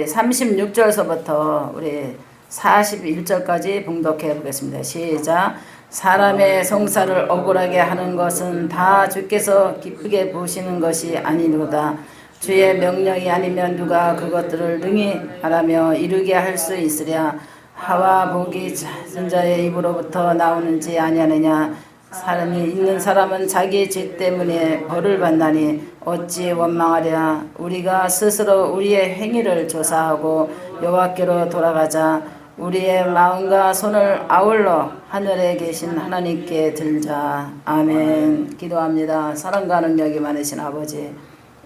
우리 36절서부터 우리 41절까지 봉독해 보겠습니다. 시작. 사람의 송사를 억울하게 하는 것은 다 주께서 기쁘게 보시는 것이 아니로다. 주의 명령이 아니면 누가 그것들을 능히 말하며 이루게 할 수 있으랴. 하와 복이 찾은 자의 입으로부터 나오는지 아니하느냐. 사람이 있는 사람은 자기 죄 때문에 벌을 받나니 어찌 원망하랴 우리가 스스로 우리의 행위를 조사하고 여호와께로 돌아가자. 우리의 마음과 손을 아울러 하늘에 계신 하나님께 들자. 아멘. 기도합니다. 사랑과 능력이 많으신 아버지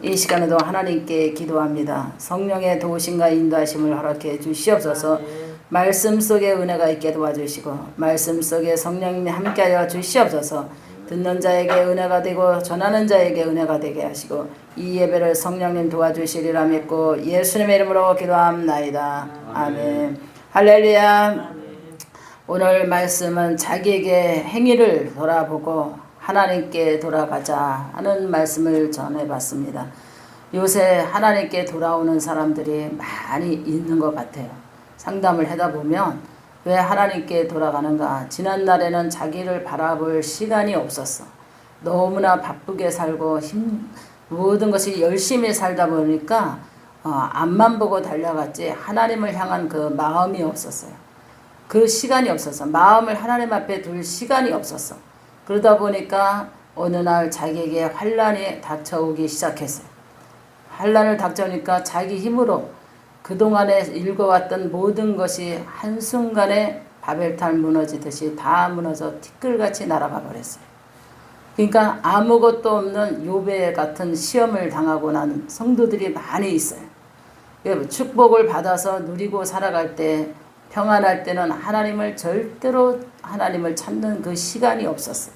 이 시간에도 하나님께 기도합니다. 성령의 도우심과 인도하심을 허락해 주시옵소서. 말씀 속에 은혜가 있게 도와주시고 말씀 속에 성령님이 함께하여 주시옵소서 듣는 자에게 은혜가 되고 전하는 자에게 은혜가 되게 하시고 이 예배를 성령님 도와주시리라 믿고 예수님의 이름으로 기도합나이다. 아멘. 할렐루야. 오늘 말씀은 자기에게 행위를 돌아보고 하나님께 돌아가자 하는 말씀을 전해봤습니다. 요새 하나님께 돌아오는 사람들이 많이 있는 것 같아요. 상담을 하다 보면 왜 하나님께 돌아가는가? 지난날에는 자기를 바라볼 시간이 없었어. 너무나 바쁘게 살고 힘, 모든 것이 열심히 살다 보니까 어, 앞만 보고 달려갔지 하나님을 향한 그 마음이 없었어요. 그 시간이 없었어. 마음을 하나님 앞에 둘 시간이 없었어. 그러다 보니까 어느 날 자기에게 환란이 닥쳐오기 시작했어요. 환란을 닥쳐오니까 자기 힘으로 그동안에 읽어왔던 모든 것이 한순간에 바벨탑 무너지듯이 다 무너져 티끌같이 날아가 버렸어요. 그러니까 아무것도 없는 요배 같은 시험을 당하고 난 성도들이 많이 있어요. 축복을 받아서 누리고 살아갈 때 평안할 때는 하나님을 절대로 하나님을 찾는 그 시간이 없었어요.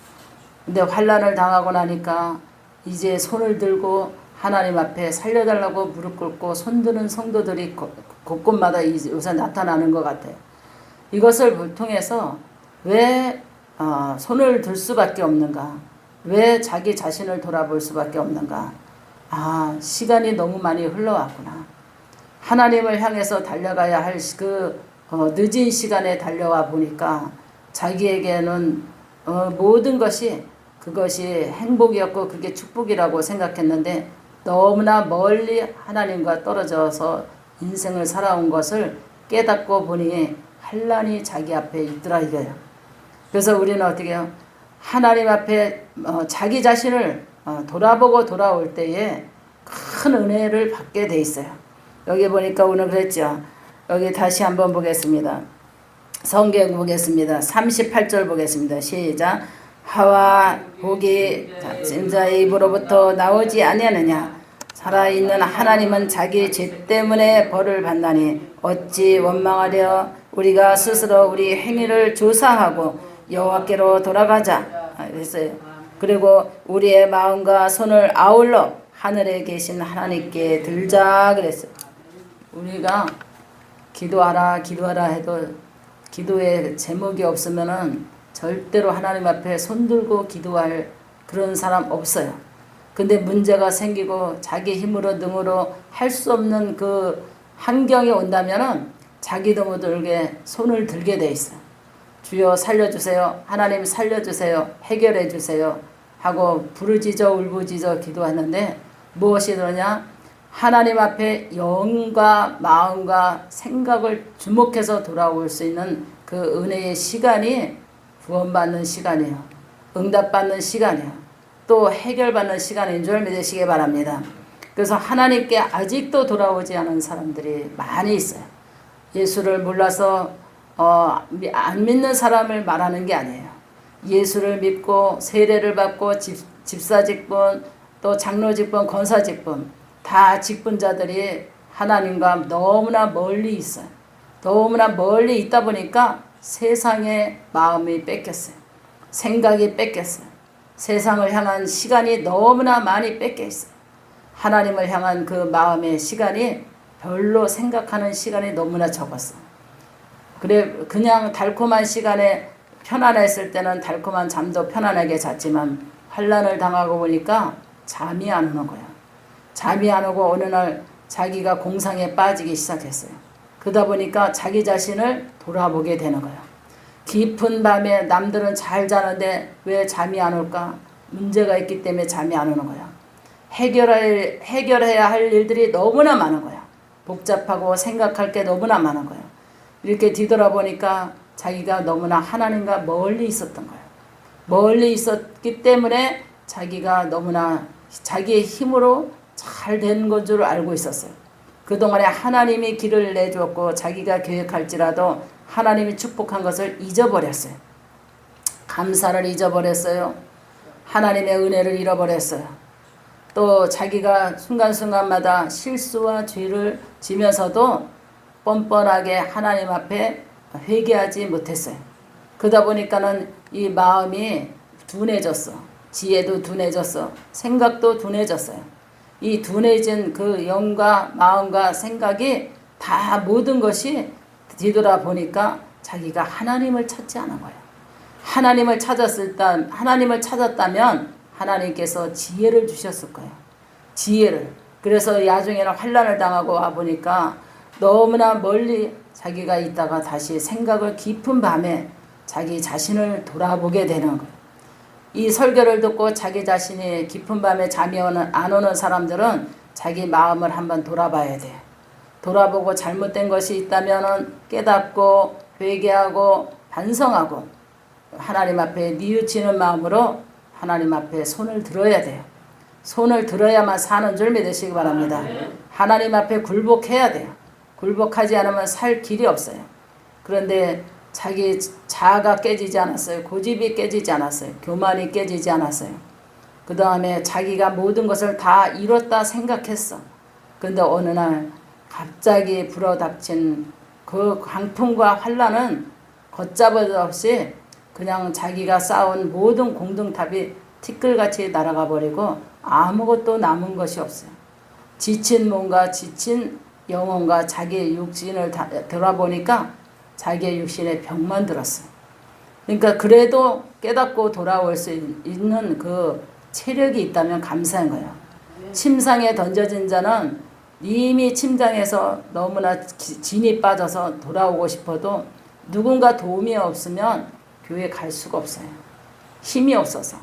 근데 환란을 당하고 나니까 이제 손을 들고 하나님 앞에 살려달라고 무릎 꿇고 손드는 성도들이 곳곳마다 요새 나타나는 것 같아요. 이것을 통해서 왜 어, 손을 들 수밖에 없는가? 왜 자기 자신을 돌아볼 수밖에 없는가? 아, 시간이 너무 많이 흘러왔구나. 하나님을 향해서 달려가야 할그 어, 늦은 시간에 달려와 보니까 자기에게는 어, 모든 것이 그것이 행복이었고 그게 축복이라고 생각했는데 너무나 멀리 하나님과 떨어져서 인생을 살아온 것을 깨닫고 보니 환란이 자기 앞에 있더라 이거예요. 그래서 우리는 어떻게 해요? 하나님 앞에 어, 자기 자신을 어, 돌아보고 돌아올 때에 큰 은혜를 받게 돼 있어요. 여기 보니까 오늘 그랬죠. 여기 다시 한번 보겠습니다. 성경 보겠습니다. 38절 보겠습니다. 시작. 하와 복이 진자의 입으로부터 나오지 아니하느냐 살아있는 하나님은 자기 죄 때문에 벌을 받나니 어찌 원망하려 우리가 스스로 우리 행위를 조사하고 여호와께로 돌아가자 그랬어요. 그리고 우리의 마음과 손을 아울러 하늘에 계신 하나님께 들자 그랬어요. 우리가 기도하라 기도하라 해도 기도에 제목이 없으면은 절대로 하나님 앞에 손들고 기도할 그런 사람 없어요. 근데 문제가 생기고 자기 힘으로 능으로 할 수 없는 그 환경이 온다면은 자기도 못들게 손을 들게 돼 있어. 주여 살려주세요. 하나님 살려주세요. 해결해 주세요. 하고 부르짖어 울부짖어 기도하는데 무엇이 그러냐? 하나님 앞에 영과 마음과 생각을 주목해서 돌아올 수 있는 그 은혜의 시간이 구원받는 시간이에요. 응답받는 시간이에요. 또 해결받는 시간인 줄 믿으시기 바랍니다. 그래서 하나님께 아직도 돌아오지 않은 사람들이 많이 있어요. 예수를 몰라서 어, 안 믿는 사람을 말하는 게 아니에요. 예수를 믿고 세례를 받고 집, 집사 직분 또 장로 직분 권사 직분 다 직분자들이 하나님과 너무나 멀리 있어요. 너무나 멀리 있다 보니까 세상의 마음이 뺏겼어요. 생각이 뺏겼어요. 세상을 향한 시간이 너무나 많이 뺏겨 있어요. 하나님을 향한 그 마음의 시간이 별로 생각하는 시간이 너무나 적었어. 그래 그냥 달콤한 시간에 편안했을 때는 달콤한 잠도 편안하게 잤지만 환란을 당하고 보니까 잠이 안 오는 거야. 잠이 안 오고 어느 날 자기가 공상에 빠지기 시작했어요. 그러다 보니까 자기 자신을 돌아보게 되는 거예요. 깊은 밤에 남들은 잘 자는데 왜 잠이 안 올까? 문제가 있기 때문에 잠이 안 오는 거야. 해결할, 해결해야 할 일들이 너무나 많은 거야. 복잡하고 생각할 게 너무나 많은 거야. 이렇게 뒤돌아보니까 자기가 너무나 하나님과 멀리 있었던 거야. 멀리 있었기 때문에 자기가 너무나 자기의 힘으로 잘 된 건 줄 알고 있었어요. 그동안에 하나님이 길을 내주었고 자기가 계획할지라도 하나님이 축복한 것을 잊어버렸어요. 감사를 잊어버렸어요. 하나님의 은혜를 잃어버렸어요. 또 자기가 순간순간마다 실수와 죄를 지면서도 뻔뻔하게 하나님 앞에 회개하지 못했어요. 그러다 보니까는 이 마음이 둔해졌어. 지혜도 둔해졌어. 생각도 둔해졌어요. 이 둔해진 그 영과 마음과 생각이 다 모든 것이 뒤돌아 보니까 자기가 하나님을 찾지 않은 거예요. 하나님을 찾았을 때 하나님을 찾았다면 하나님께서 지혜를 주셨을 거예요. 지혜를. 그래서 야중에는 환란을 당하고 와 보니까 너무나 멀리 자기가 있다가 다시 생각을 깊은 밤에 자기 자신을 돌아보게 되는 거예요. 이 설교를 듣고 자기 자신이 깊은 밤에 잠이 오는, 안 오는 사람들은 자기 마음을 한번 돌아봐야 돼. 돌아보고 잘못된 것이 있다면 깨닫고 회개하고 반성하고 하나님 앞에 뉘우치는 마음으로 하나님 앞에 손을 들어야 돼요. 손을 들어야만 사는 줄 믿으시기 바랍니다. 하나님 앞에 굴복해야 돼요. 굴복하지 않으면 살 길이 없어요. 그런데 자기 자아가 깨지지 않았어요. 고집이 깨지지 않았어요. 교만이 깨지지 않았어요. 그 다음에 자기가 모든 것을 다 이뤘다 생각했어. 근데 어느 날 갑자기 불어닥친 그 광풍과 환란은 걷잡을 없이 그냥 자기가 쌓은 모든 공동탑이 티끌같이 날아가 버리고 아무것도 남은 것이 없어요. 지친 몸과 지친 영혼과 자기의 육신을 다, 돌아보니까 자기의 육신에 병만 들었어요. 그러니까 그래도 깨닫고 돌아올 수 있는 그 체력이 있다면 감사한 거예요. 침상에 던져진 자는 이미 침상에서 너무나 진이 빠져서 돌아오고 싶어도 누군가 도움이 없으면 교회 갈 수가 없어요. 힘이 없어서.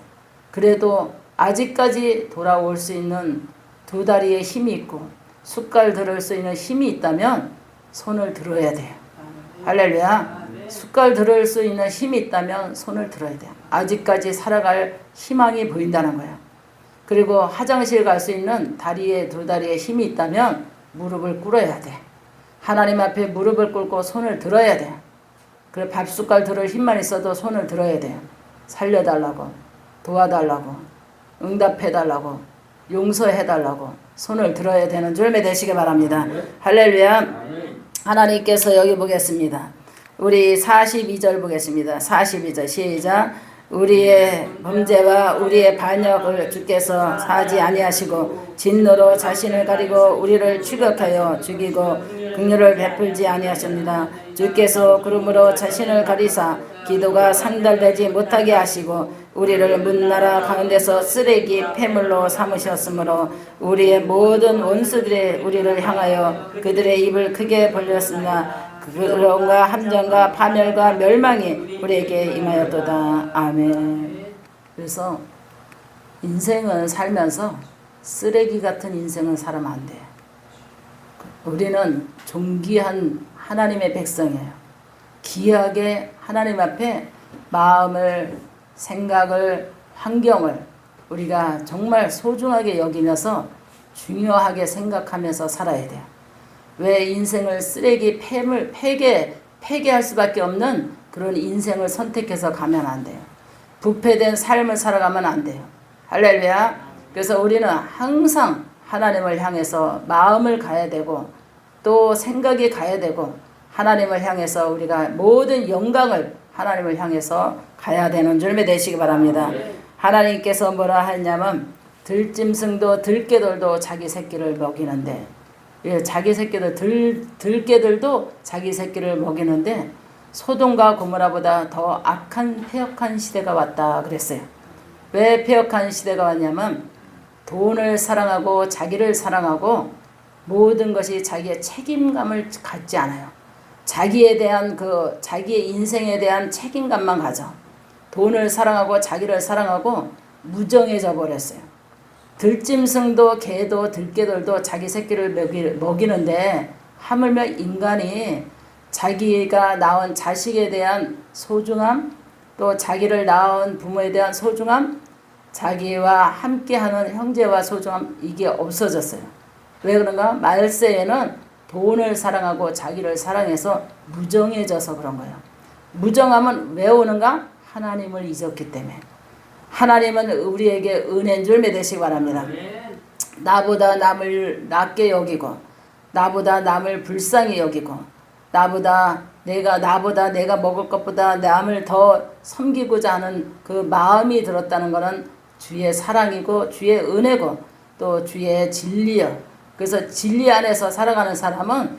그래도 아직까지 돌아올 수 있는 두 다리에 힘이 있고 숟갈 들을 수 있는 힘이 있다면 손을 들어야 돼요. 할렐루야. 숟갈 들을 수 있는 힘이 있다면 손을 들어야 돼요. 아직까지 살아갈 희망이 보인다는 거예요. 그리고 화장실 갈 수 있는 다리에 두 다리에 힘이 있다면 무릎을 꿇어야 돼. 하나님 앞에 무릎을 꿇고 손을 들어야 돼. 그래 밥 숟갈 들을 힘만 있어도 손을 들어야 돼요. 살려달라고 도와달라고 응답해달라고 용서해달라고 손을 들어야 되는 줄 믿으시기 바랍니다. 할렐루야. 하나님께서 여기 보겠습니다. 우리 42절 보겠습니다. 42절 시작. 우리의 범죄와 우리의 반역을 주께서 사지 아니하시고 진노로 자신을 가리고 우리를 추격하여 죽이고 긍휼을 베풀지 아니하십니다. 주께서 그러므로 자신을 가리사 기도가 상달되지 못하게 하시고 우리를 문나라 가운데서 쓰레기 폐물로 삼으셨으므로 우리의 모든 원수들이 우리를 향하여 그들의 입을 크게 벌렸으나 그런가 함정과 파멸과 멸망이 우리에게 임하였도다. 아멘. 그래서 인생은 살면서 쓰레기 같은 인생은 살면 안 돼. 우리는 존귀한 하나님의 백성이에요. 귀하게 하나님 앞에 마음을, 생각을, 환경을 우리가 정말 소중하게 여기면서 중요하게 생각하면서 살아야 돼요. 왜 인생을 쓰레기 폐물 폐게 폐게할 수밖에 없는 그런 인생을 선택해서 가면 안 돼요. 부패된 삶을 살아가면 안 돼요. 할렐루야. 그래서 우리는 항상 하나님을 향해서 마음을 가야 되고 또 생각이 가야 되고 하나님을 향해서 우리가 모든 영광을 하나님을 향해서 가야 되는 줄 믿으시기 바랍니다. 하나님께서 뭐라 하냐면 들짐승도 들깨들도 자기 새끼를 먹이는데 예, 자기 새끼들 들 들깨들도 자기 새끼를 먹이는데 소돔과 고모라보다 더 악한 폐역한 시대가 왔다 그랬어요. 왜 폐역한 시대가 왔냐면 돈을 사랑하고 자기를 사랑하고 모든 것이 자기의 책임감을 갖지 않아요. 자기에 대한 그 자기의 인생에 대한 책임감만 가져. 돈을 사랑하고 자기를 사랑하고 무정해져 버렸어요. 들짐승도 개도 들깨들도 자기 새끼를 먹이, 먹이 는데 하물며 인간이 자기가 낳은 자식에 대한 소중함 또 자기를 낳은 부모에 대한 소중함 자기와 함께하는 형제와 소중함 이게 없어졌어요. 왜 그런가? 말세에는 돈을 사랑하고 자기를 사랑해서 무정해져서 그런 거예요. 무정함은 왜 오는가? 하나님을 잊었기 때문에. 하나님은 우리에게 은혜인 줄 믿으시기 바랍니다. 나보다 남을 낮게 여기고 나보다 남을 불쌍히 여기고 나보다 내가 나보다 내가 먹을 것보다 남을 더 섬기고자 하는 그 마음이 들었다는 것은 주의 사랑이고 주의 은혜고 또 주의 진리요. 그래서 진리 안에서 살아가는 사람은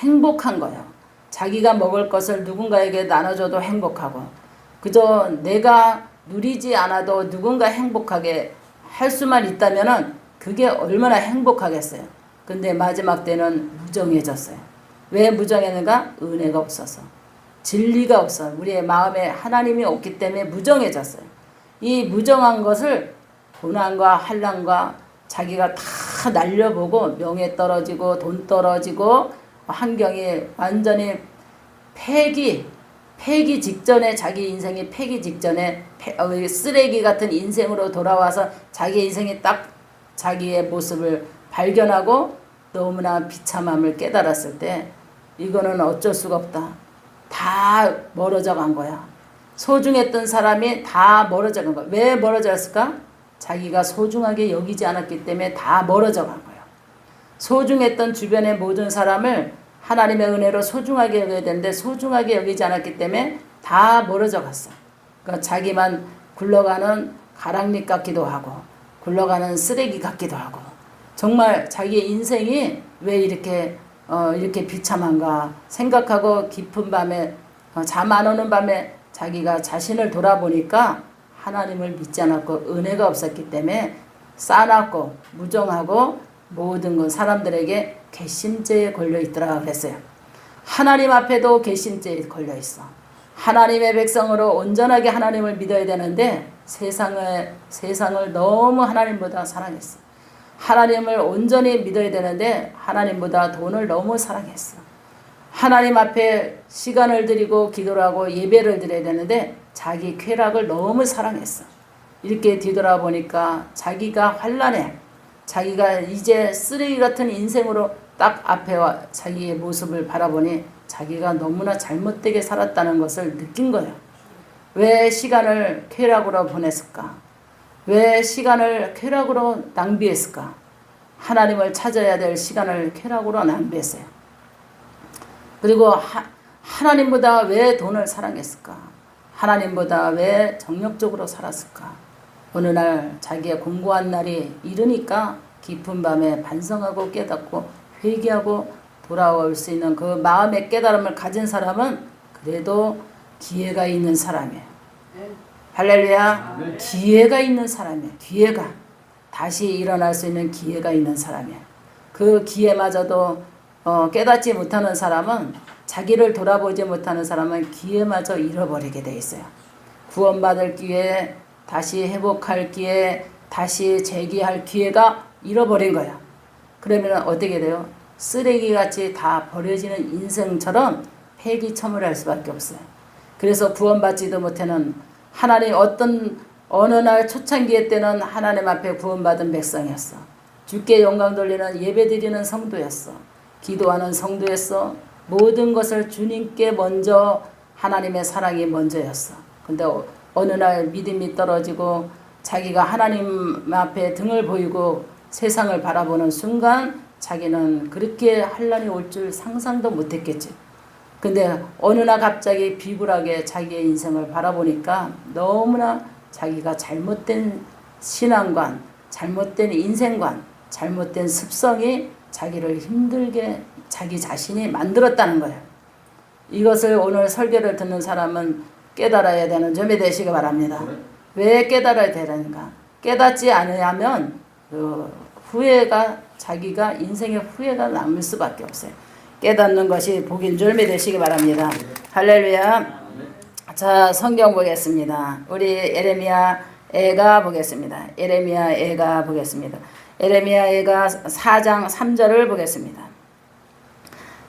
행복한 거예요. 자기가 먹을 것을 누군가에게 나눠줘도 행복하고 그저 내가 누리지 않아도 누군가 행복하게 할 수만 있다면은 그게 얼마나 행복하겠어요. 근데 마지막 때는 무정해졌어요. 왜 무정했는가? 은혜가 없어서. 진리가 없어. 우리의 마음에 하나님이 없기 때문에 무정해졌어요. 이 무정한 것을 고난과 한란과 자기가 다 날려보고 명예 떨어지고 돈 떨어지고 환경이 완전히 폐기 폐기 직전에 자기 인생이 폐기 직전에 폐, 어, 쓰레기 같은 인생으로 돌아와서 자기 인생이 딱 자기의 모습을 발견하고 너무나 비참함을 깨달았을 때 이거는 어쩔 수가 없다. 다 멀어져 간 거야. 소중했던 사람이 다 멀어져 간 거야. 왜 멀어져 갔을까? 자기가 소중하게 여기지 않았기 때문에 다 멀어져 간 거야. 소중했던 주변의 모든 사람을 하나님의 은혜로 소중하게 여겨야 되는데 소중하게 여기지 않았기 때문에 다 멀어져 갔어. 그러니까 자기만 굴러가는 가랑잎 같기도 하고 굴러가는 쓰레기 같기도 하고 정말 자기의 인생이 왜 이렇게 어 이렇게 비참한가 생각하고 깊은 밤에 어 잠안 오는 밤에 자기가 자신을 돌아보니까 하나님을 믿지 않았고 은혜가 없었기 때문에 싸놨고 무정하고 모든 건 사람들에게 괘씸죄에 걸려 있더라 그랬어요. 하나님 앞에도 괘씸죄에 걸려 있어. 하나님의 백성으로 온전하게 하나님을 믿어야 되는데 세상을 세상을 너무 하나님보다 사랑했어. 하나님을 온전히 믿어야 되는데 하나님보다 돈을 너무 사랑했어. 하나님 앞에 시간을 드리고 기도를 하고 예배를 드려야 되는데 자기 쾌락을 너무 사랑했어. 이렇게 뒤돌아보니까 자기가 환란해. 자기가 이제 쓰레기 같은 인생으로 딱 앞에 와 자기의 모습을 바라보니 자기가 너무나 잘못되게 살았다는 것을 느낀 거예요. 왜 시간을 쾌락으로 보냈을까? 왜 시간을 쾌락으로 낭비했을까? 하나님을 찾아야 될 시간을 쾌락으로 낭비했어요. 그리고 하, 하나님보다 왜 돈을 사랑했을까? 하나님보다 왜 정력적으로 살았을까? 어느 날 자기의 공고한 날이 이르니까 깊은 밤에 반성하고 깨닫고 회개하고 돌아올 수 있는 그 마음의 깨달음을 가진 사람은 그래도 기회가 있는 사람이에요. 할렐루야. 기회가 있는 사람이에요. 기회가. 다시 일어날 수 있는 기회가 있는 사람이에요. 그 기회마저도 어, 깨닫지 못하는 사람은 자기를 돌아보지 못하는 사람은 기회마저 잃어버리게 돼 있어요. 구원받을 기회, 다시 회복할 기회, 다시 재기할 기회가 잃어버린 거야. 그러면 어떻게 돼요? 쓰레기같이 다 버려지는 인생처럼 폐기처물 할 수밖에 없어요. 그래서 구원받지도 못하는 하나님 어떤 어느 날 초창기에 때는 하나님 앞에 구원받은 백성이었어. 주께 영광 돌리는 예배 드리는 성도였어. 기도하는 성도였어. 모든 것을 주님께 먼저 하나님의 사랑이 먼저였어. 근데 어느 날 믿음이 떨어지고 자기가 하나님 앞에 등을 보이고 세상을 바라보는 순간 자기는 그렇게 환란이 올 줄 상상도 못했겠지. 근데 어느 날 갑자기 비굴하게 자기의 인생을 바라보니까 너무나 자기가 잘못된 신앙관, 잘못된 인생관, 잘못된 습성이 자기를 힘들게 자기 자신이 만들었다는 거예요. 이것을 오늘 설교를 듣는 사람은 깨달아야 되는 점이 되시기 바랍니다. 왜 깨달아야 되는가? 깨닫지 않으면 그 후회가 자기가 인생의 후회가 남을 수밖에 없어요. 깨닫는 것이 복인 줄 믿으시기 바랍니다. 할렐루야. 자 성경 보겠습니다. 우리 에레미야 애가 보겠습니다. 에레미야 애가 보겠습니다. 에레미야 애가 4장 3절을 보겠습니다.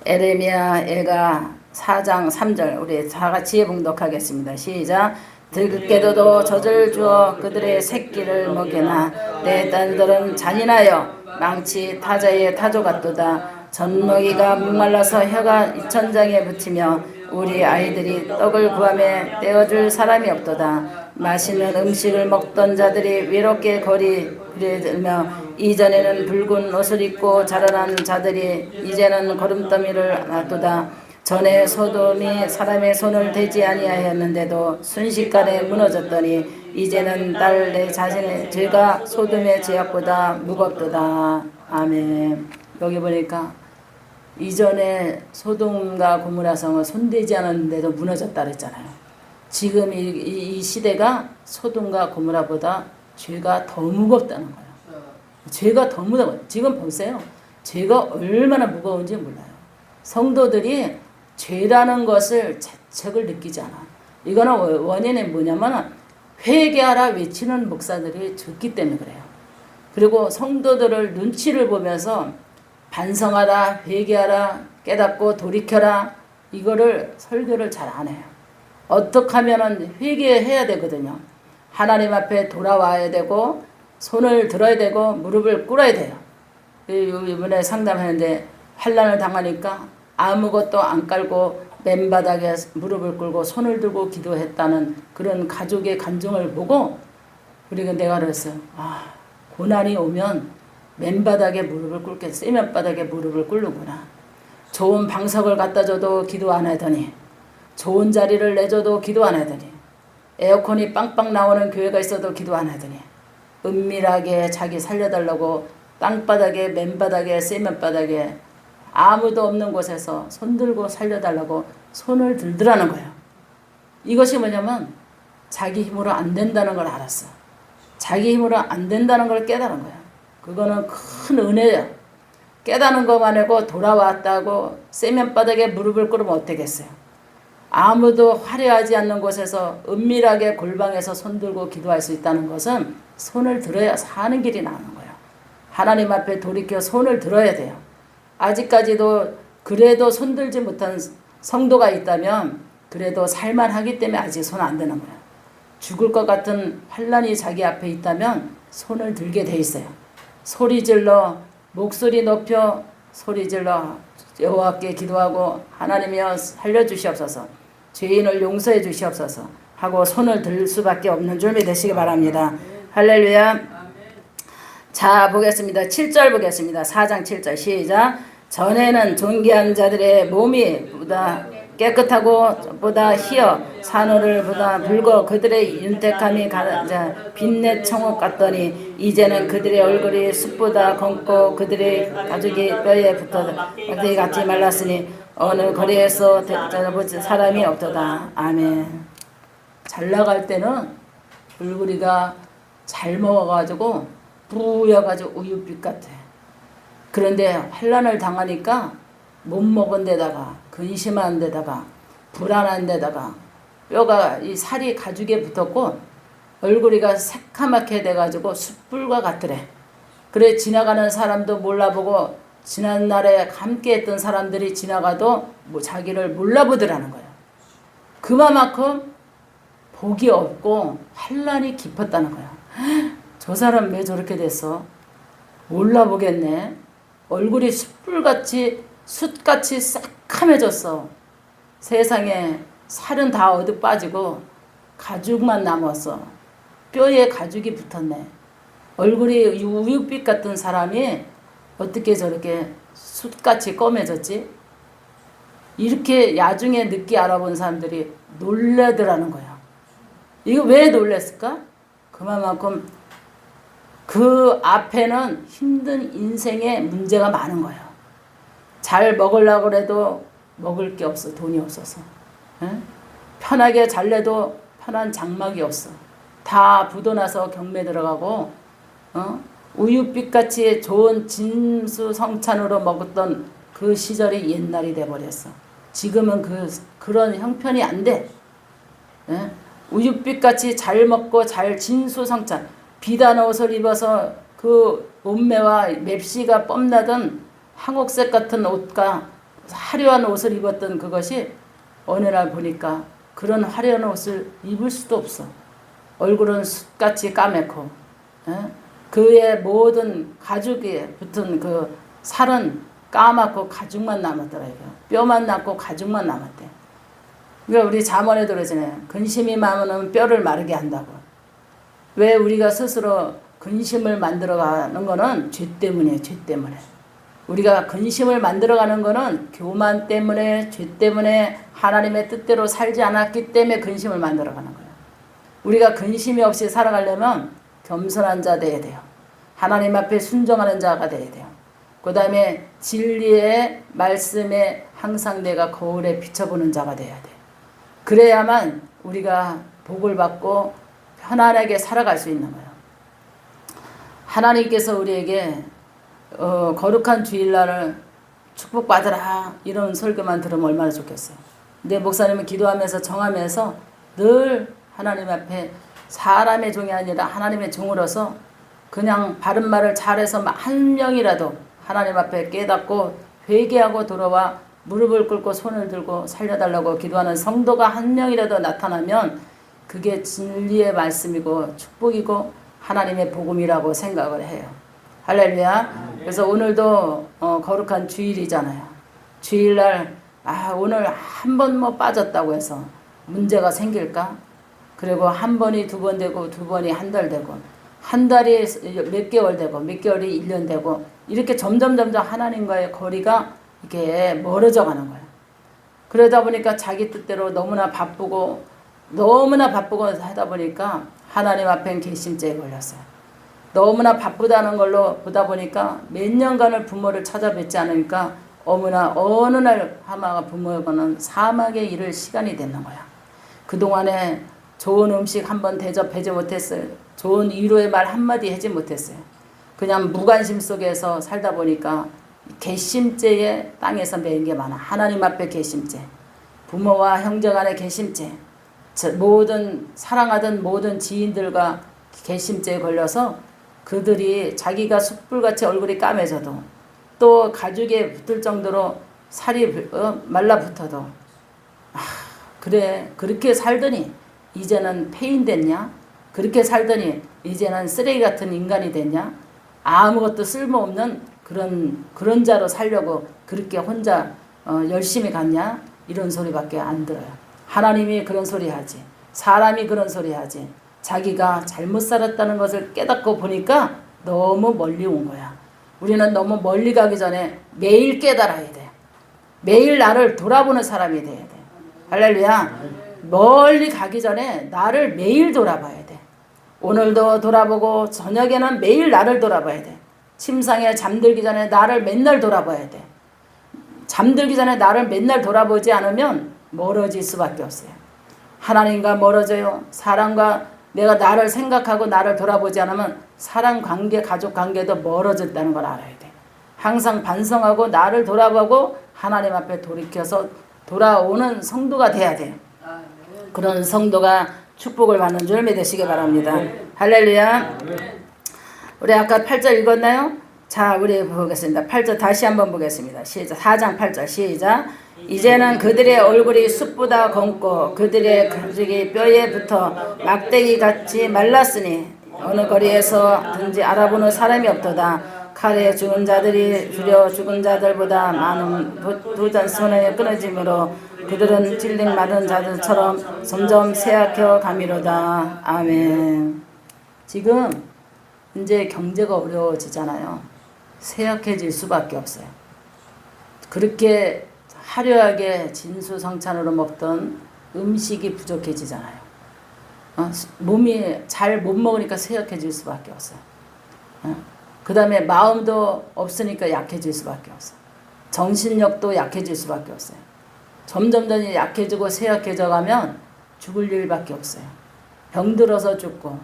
에레미야 애가 4장 3절 우리 다 같이 봉독하겠습니다. 시작. 들깨도도 젖을 주어 그들의 새끼를 먹이나 내 딸들은 잔인하여 망치 타자의 타조 같도다. 젖먹이가 목말라서 혀가 이천장에 붙이며 우리 아이들이 떡을 구하며 떼어줄 사람이 없도다. 맛있는 음식을 먹던 자들이 외롭게 거리 들며 이전에는 붉은 옷을 입고 자라난 자들이 이제는 걸음더미를 놔두다. 전에 소돔이 사람의 손을 대지 아니하였는데도 순식간에 무너졌더니 이제는 딸 내 자신의 죄가 소돔의 죄악보다 무겁도다. 아멘. 여기 보니까 이전에 소돔과 고무라 성은 손대지 않았는데도 무너졌다 그랬잖아요. 지금 이, 이, 이 시대가 소돔과 고무라보다 죄가 더 무겁다는 거예요. 죄가 더 무거워. 지금 보세요. 죄가 얼마나 무거운지 몰라요. 성도들이 죄라는 것을 자책을 느끼지 않아. 이거는 원- 원인이 뭐냐면 회개하라 외치는 목사들이 적기 때문에 그래요. 그리고 성도들을 눈치를 보면서 반성하라, 회개하라, 깨닫고 돌이켜라 이거를 설교를 잘 안 해요. 어떻게 하면은 회개해야 되거든요. 하나님 앞에 돌아와야 되고 손을 들어야 되고 무릎을 꿇어야 돼요. 이- 이번에 상담하는데 환란을 당하니까 아무것도 안 깔고 맨바닥에 무릎을 꿇고 손을 들고 기도했다는 그런 가족의 감정을 보고 그리고 내가 그랬어요. 아 고난이 오면 맨바닥에 무릎을 꿇게 세면바닥에 무릎을 꿇는구나. 좋은 방석을 갖다 줘도 기도 안 하더니 좋은 자리를 내줘도 기도 안 하더니 에어컨이 빵빵 나오는 교회가 있어도 기도 안 하더니 은밀하게 자기 살려달라고 땅바닥에 맨바닥에 세면바닥에 아무도 없는 곳에서 손 들고 살려달라고 손을 들더라는 거예요. 이것이 뭐냐면 자기 힘으로 안 된다는 걸 알았어. 자기 힘으로 안 된다는 걸 깨달은 거야. 그거는 큰 은혜야. 깨닫는 것만 해고 돌아왔다고 세면바닥에 무릎을 꿇으면 어떻겠어요? 아무도 화려하지 않는 곳에서 은밀하게 골방에서 손 들고 기도할 수 있다는 것은 손을 들어야 사는 길이 나오는 거예요. 하나님 앞에 돌이켜 손을 들어야 돼요. 아직까지도 그래도 손 들지 못한 성도가 있다면 그래도 살만하기 때문에 아직 손 안 드는 거예요. 죽을 것 같은 환란이 자기 앞에 있다면 손을 들게 돼 있어요. 소리 질러 목소리 높여 소리 질러 여호와께 기도하고 하나님이여 살려 주시옵소서. 죄인을 용서해 주시옵소서 하고 손을 들 수밖에 없는 줄 믿으시기 바랍니다. 할렐루야. 자 보겠습니다. 7절 보겠습니다. 4장 7절 시작. 전에는 존귀한 자들의 몸이 보다 깨끗하고 보다 희어 산호를 보다 붉어 그들의 윤택함이 가자 빛내 청옥 같더니 이제는 그들의 얼굴이 숯보다 검고 그들의 가죽이 뼈에 붙어 막대기 같이 말랐으니 어느 거리에서 찾아보지 사람이 없도다 아멘 잘 나갈 때는 얼굴이가 잘 먹어가지고 뿌여가지고 우유빛 같아 그런데 환란을 당하니까 못 먹은 데다가 근심한 데다가 불안한 데다가 뼈가 이 살이 가죽에 붙었고 얼굴이가 새카맣게 돼가지고 숯불과 같더래. 그래 지나가는 사람도 몰라보고 지난 날에 함께했던 사람들이 지나가도 뭐 자기를 몰라보더라는 거예요. 그만큼 복이 없고 환란이 깊었다는 거야. 저 사람 왜 저렇게 됐어? 몰라보겠네. 얼굴이 숯불같이 숯같이 새카매졌어. 세상에 살은 다 어디 빠지고 가죽만 남았어. 뼈에 가죽이 붙었네. 얼굴이 우윳빛 같은 사람이 어떻게 저렇게 숯같이 검해졌지? 이렇게 야중에 늦게 알아본 사람들이 놀라더라는 거야. 이거 왜 놀랬을까? 그만큼 그 앞에는 힘든 인생의 문제가 많은 거예요. 잘 먹으려고 그래도 먹을 게 없어. 돈이 없어서. 에? 편하게 잘래도 편한 장막이 없어. 다 부도나서 경매 들어가고 어? 우유빛같이 좋은 진수 성찬으로 먹었던 그 시절이 옛날이 돼버렸어. 지금은 그 그런 형편이 안 돼. 예? 우유빛같이 잘 먹고 잘 진수 성찬 비단 옷을 입어서 그 몸매와 맵시가 뽐나던 황옥색 같은 옷과 화려한 옷을 입었던 그것이 어느 날 보니까 그런 화려한 옷을 입을 수도 없어. 얼굴은 숯같이 까맣고 예? 그의 모든 가죽에 붙은 그 살은 까맣고 가죽만 남았더라고요. 뼈만 남고 가죽만 남았대. 그러니까 우리 자문에도 그러잖아요. 근심이 많으면 뼈를 마르게 한다고. 왜 우리가 스스로 근심을 만들어가는 거는 죄 때문이에요. 죄 때문에. 우리가 근심을 만들어가는 거는 교만 때문에 죄 때문에 하나님의 뜻대로 살지 않았기 때문에 근심을 만들어가는 거예요. 우리가 근심이 없이 살아가려면 겸손한 자 돼야 돼요. 하나님 앞에 순종하는 자가 돼야 돼요. 그 다음에 진리의 말씀에 항상 내가 거울에 비춰보는 자가 돼야 돼. 그래야만 우리가 복을 받고 편안하게 살아갈 수 있는 거예요. 하나님께서 우리에게 어, 거룩한 주일날을 축복받으라 이런 설교만 들으면 얼마나 좋겠어요. 내 목사님은 기도하면서 정하면서 늘 하나님 앞에 사람의 종이 아니라 하나님의 종으로서 그냥 바른 말을 잘해서 한 명이라도 하나님 앞에 깨닫고 회개하고 돌아와 무릎을 꿇고 손을 들고 살려달라고 기도하는 성도가 한 명이라도 나타나면 그게 진리의 말씀이고 축복이고 하나님의 복음이라고 생각을 해요. 할렐루야. 그래서 오늘도 어, 거룩한 주일이잖아요. 주일날 아 오늘 한 번 뭐 빠졌다고 해서 문제가 생길까? 그리고 한 번이 두 번 되고 두 번이 한 달 되고 한 달이 몇 개월 되고 몇 개월이 일년 되고 이렇게 점점 점점 하나님과의 거리가 이렇게 멀어져 가는 거예요. 그러다 보니까 자기 뜻대로 너무나 바쁘고 너무나 바쁘고 하다 보니까 하나님 앞엔 괘씸죄에 걸렸어요. 너무나 바쁘다는 걸로 보다 보니까 몇 년간을 부모를 찾아뵙지 않으니까 어머나 어느 날 하마가 부모에게는 사막에 이를 시간이 됐는 거야. 그동안에 좋은 음식 한번 대접하지 못했어요. 좋은 위로의 말 한마디 하지 못했어요. 그냥 무관심 속에서 살다 보니까 괘씸죄에 땅에서 매인 게 많아. 하나님 앞에 괘씸죄. 부모와 형제 간의 괘씸죄. 모든 사랑하던 모든 지인들과 괘씸죄에 걸려서 그들이 자기가 숯불같이 얼굴이 까매져도 또 가죽에 붙을 정도로 살이 어, 말라붙어도 아, 그래 그렇게 살더니 이제는 폐인 됐냐? 그렇게 살더니 이제는 쓰레기 같은 인간이 됐냐? 아무것도 쓸모없는 그런 그런 자로 살려고 그렇게 혼자 어, 열심히 갔냐? 이런 소리밖에 안 들어요. 하나님이 그런 소리 하지. 사람이 그런 소리 하지. 자기가 잘못 살았다는 것을 깨닫고 보니까 너무 멀리 온 거야. 우리는 너무 멀리 가기 전에 매일 깨달아야 돼. 매일 나를 돌아보는 사람이 돼야 돼. 할렐루야. 멀리 가기 전에 나를 매일 돌아봐야 돼. 오늘도 돌아보고 저녁에는 매일 나를 돌아봐야 돼. 침상에 잠들기 전에 나를 맨날 돌아봐야 돼. 잠들기 전에 나를 맨날 돌아보지 않으면 멀어질 수밖에 없어요. 하나님과 멀어져요. 사람과 내가 나를 생각하고 나를 돌아보지 않으면 사람 관계, 가족 관계도 멀어졌다는 걸 알아야 돼. 항상 반성하고 나를 돌아보고 하나님 앞에 돌이켜서 돌아오는 성도가 돼야 돼요. 그런 성도가 축복을 받는 줄 믿으시기 바랍니다. 할렐루야. 우리 아까 8절 읽었나요? 자, 우리 보겠습니다. 8절 다시 한번 보겠습니다. 시작. 4장 8절 시작. 이제는 그들의 얼굴이 숯보다 검고 그들의 가죽이 뼈에 붙어 막대기 같이 말랐으니 어느 거리에서든지 알아보는 사람이 없도다. 칼에 죽은 자들이 주려 죽은 자들보다 많은 두잔 손에 끊어짐으로 그들은 찔린 마른 자들처럼 점점 쇠약해 가미로다. 아멘. 지금 이제 경제가 어려워지잖아요. 쇠약해질 수밖에 없어요. 그렇게 화려하게 진수성찬으로 먹던 음식이 부족해지잖아요. 어? 몸이 잘 못 먹으니까 쇠약해질 수밖에 없어요. 어? 그 다음에 마음도 없으니까 약해질 수밖에 없어요. 정신력도 약해질 수밖에 없어요. 점점 더 약해지고 쇠약해져 가면 죽을 일밖에 없어요. 병들어서 죽고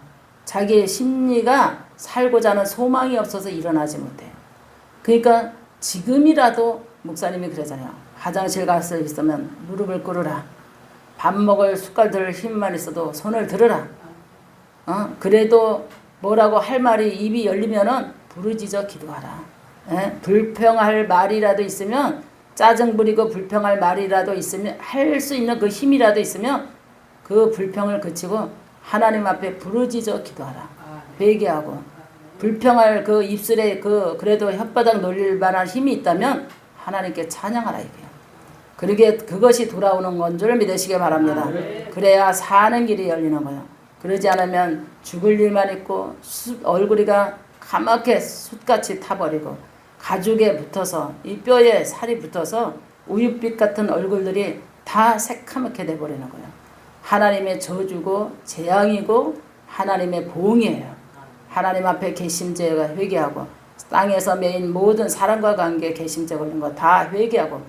자기의 심리가 살고자 하는 소망이 없어서 일어나지 못해. 그러니까 지금이라도 목사님이 그러잖아요. 화장실 가서 있으면 무릎을 꿇으라. 밥 먹을 숟갈 들 힘만 있어도 손을 들으라. 어? 그래도 뭐라고 할 말이 입이 열리면은 부르짖어 기도하라. 예? 불평할 말이라도 있으면 짜증 부리고 불평할 말이라도 있으면 할 수 있는 그 힘이라도 있으면 그 불평을 그치고 하나님 앞에 부르짖어 기도하라. 회개하고 불평할 그 입술에 그 그래도 혓바닥 놀릴 만한 힘이 있다면 하나님께 찬양하라 이게요. 그러게 그것이 돌아오는 건 줄 믿으시기 바랍니다. 그래야 사는 길이 열리는 거예요. 그러지 않으면 죽을 일만 있고 수- 얼굴이가 까맣게 숯같이 타버리고 가죽에 붙어서 이 뼈에 살이 붙어서 우윳빛 같은 얼굴들이 다 새카맣게 돼버리는 거예요. 하나님의 저주고 재앙이고 하나님의 보응이에요. 하나님 앞에 개심죄가 회개하고 땅에서 매인 모든 사람과 관계 개심죄 걸린 거 다 회개하고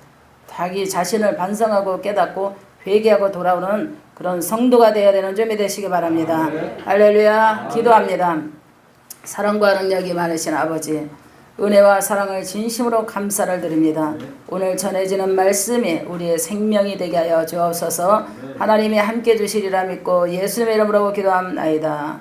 자기 자신을 반성하고 깨닫고 회개하고 돌아오는 그런 성도가 되어야 되는 점이 되시기 바랍니다. 할렐루야 기도합니다. 사랑과 능력이 많으신 아버지 은혜와 사랑을 진심으로 감사를 드립니다. 오늘 전해지는 말씀이 우리의 생명이 되게 하여 주옵소서 하나님이 함께 주시리라 믿고 예수님의 이름으로 기도합나이다.